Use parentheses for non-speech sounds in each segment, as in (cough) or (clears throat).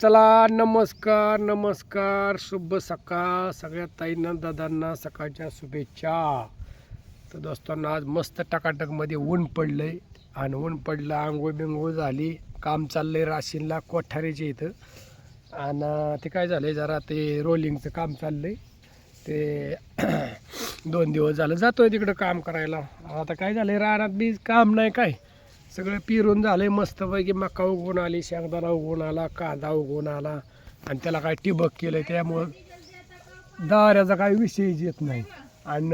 चला नमस्कार नमस्कार शुभ सकाळ. सगळ्या ताईंना दादांना सकाळच्या शुभेच्छा. तर दोस्तांना आज मस्त टकाटकमध्ये ऊन पडलं आहे आणि ऊन पडलं आंघोळ बिंघोळ झाली. काम चाललं आहे राशीनला कोठारीच्या इथं. आणि ते काय झालं आहे जरा ते रोलिंगचं काम चाललं आहे ते (clears throat) दोन दिवस झालं जातो आहे तिकडं काम करायला. आता काय झालं आहे रानात बी काम नाही काय? सगळं पिरून झालंय मस्तपैकी मका उगवून आली शेंगदाणा उगवून आला कांदा उगवून आला. आणि त्याला काय टिबक केलं त्यामुळं दाऱ्याचा काही विषयच येत नाही. आणि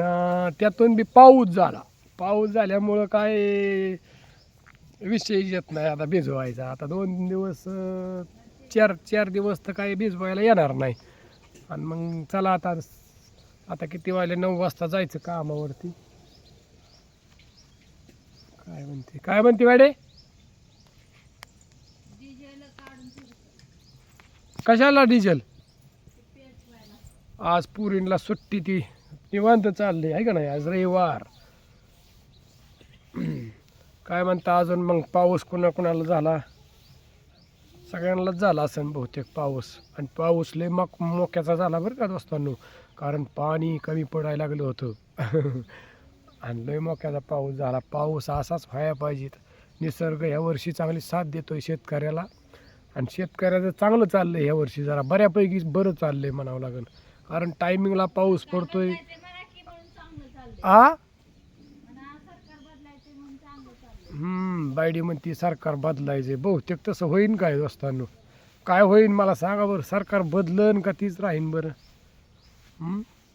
त्यातून बी पाऊस झाला. पाऊस झाल्यामुळं काय विषय येत नाही आता भिजवायचा. आता दोन दिवस चार चार दिवस तर काही भिजवायला येणार नाही. आणि मग चला आता आता किती वाजले? नऊ वाजता जायचं कामावरती. काय म्हणते? काय म्हणते मॅडे कशाला डिझेल? आज पुरीला सुट्टी ती. निवांत चालली आहे का नाही? आज रविवार. काय म्हणता अजून? मग पाऊस कुणा कुणाला झाला? सगळ्यांनाच झाला असेल बहुतेक पाऊस. आणि पाऊस लय मक मोक्याचा झाला बरं का दोस्तांनो. कारण पाणी कमी पडायला लागलं होतं. (laughs) आणि लय मोक्याचा पाऊस झाला. पाऊस असाच व्हायला पाहिजे. निसर्ग ह्या वर्षी चांगली साथ देतोय शेतकऱ्याला. आणि शेतकऱ्याचं चांगलं चाललं आहे ह्या वर्षी जरा. बऱ्यापैकी बरं चाललंय म्हणावं लागेल. कारण टायमिंगला पाऊस पडतोय. आ? बायडी म्हणती सरकार बदलायचे बहुतेक तसं होईन काय दोस्तांनो? काय होईन मला सांगा बरं. सरकार बदलन का तीच राहीन बरं?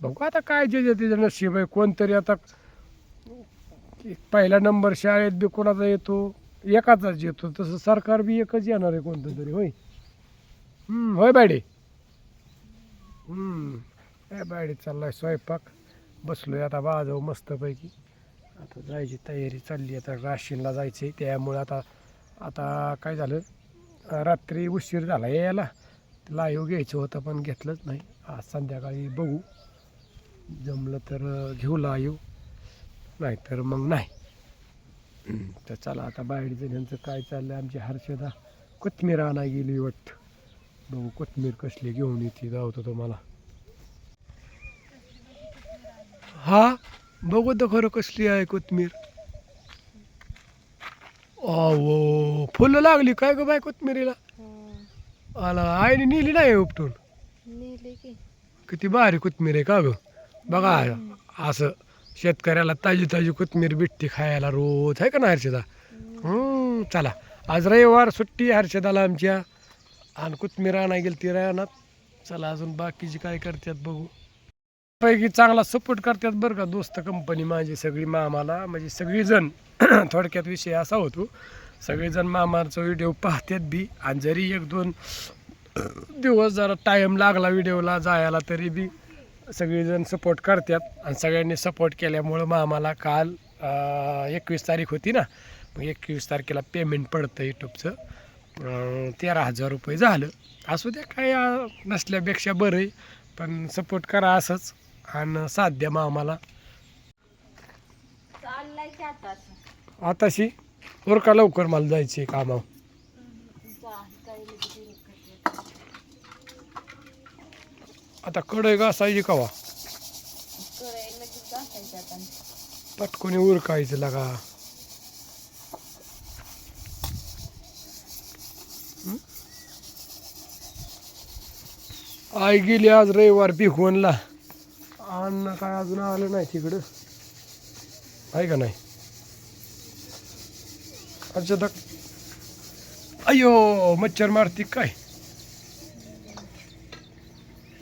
बघू आता काय जे जे तिचं नशीब आहे. कोणतरी आता पहिला नंबर शाळेत बी कोणाचा येतो? एकाचाच येतो. तसं सरकार बी एकच येणार आहे कोणतं तरी होय? होय बायडे? हम्म बायडे चाललाय स्वयंपाक. बसलोय आता बाजव मस्तपैकी. आता जायची तयारी चालली आता राशीनला जायचं आहे त्यामुळे आता आता काय झालं? रात्री उशीर झाला यायला लाईव्ह घ्यायचं होतं पण घेतलंच नाही. आज संध्याकाळी बघू. जमलं तर घेऊ लाईव्ह. नाही तर मग नाही. तर चला आता बाहेर यांचं काय चाललं आमची हर्षदा कोथमीर आणाय गेली वाटतं. बघू कोथमीर कसली घेऊन येते जावतो तुम्हाला हा? बघू तर खरं कसली आहे कोथमीर. अहो फुलं लागली काय ग बाय कोथमिरीला? आला आईने नेली नाही उपटून? किती भारी कोथमीर आहे का ग? बघा असं. शेतकऱ्याला ताजी ताजी कोथमीर भेटते खायला रोज आहे का ना हर्षदा? चला. आज रविवार सुट्टी हर्षदाला आमच्या. आणि कोथमीर आणा गेली ती रानात चला अजून बाकीची काय करतात बघू. पैकी चांगला सपोर्ट करतात बरं का दोस्त कंपनी माझी सगळी मामाला. म्हणजे सगळीजण (clears throat) थोडक्यात विषय असा होतो. सगळेजण मामाचा व्हिडिओ पाहतात बी. आणि जरी एक दोन (clears throat) दिवस जरा टाईम लागला व्हिडिओला जायला तरी बी. सगळेजण सपोर्ट करतात आणि सगळ्यांनी सपोर्ट केल्यामुळं मग आम्हाला काल एकवीस तारीख होती ना मग एकवीस तारखेला पेमेंट पडतं यूट्यूबचं तेरा हजार रुपये झालं. असू द्या काय नसल्यापेक्षा बरं आहे पण सपोर्ट करा असंच आणि साथ द्या आम्हाला. आताशी वर का लवकर मला जायचे कामावर काही आता कडे घासायची कवा? पटकोनी उरकायचं लागा? आई गेली आज रविवार भिगवणला. अन्न काय अजून आलं नाही तिकडं. आहे का नाही? अच्छा तर अयो मच्छर मारती काय?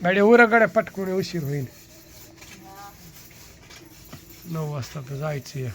गाडी उराकडे पटकुडे उशीर होईल नऊ वाजता तर जायचं या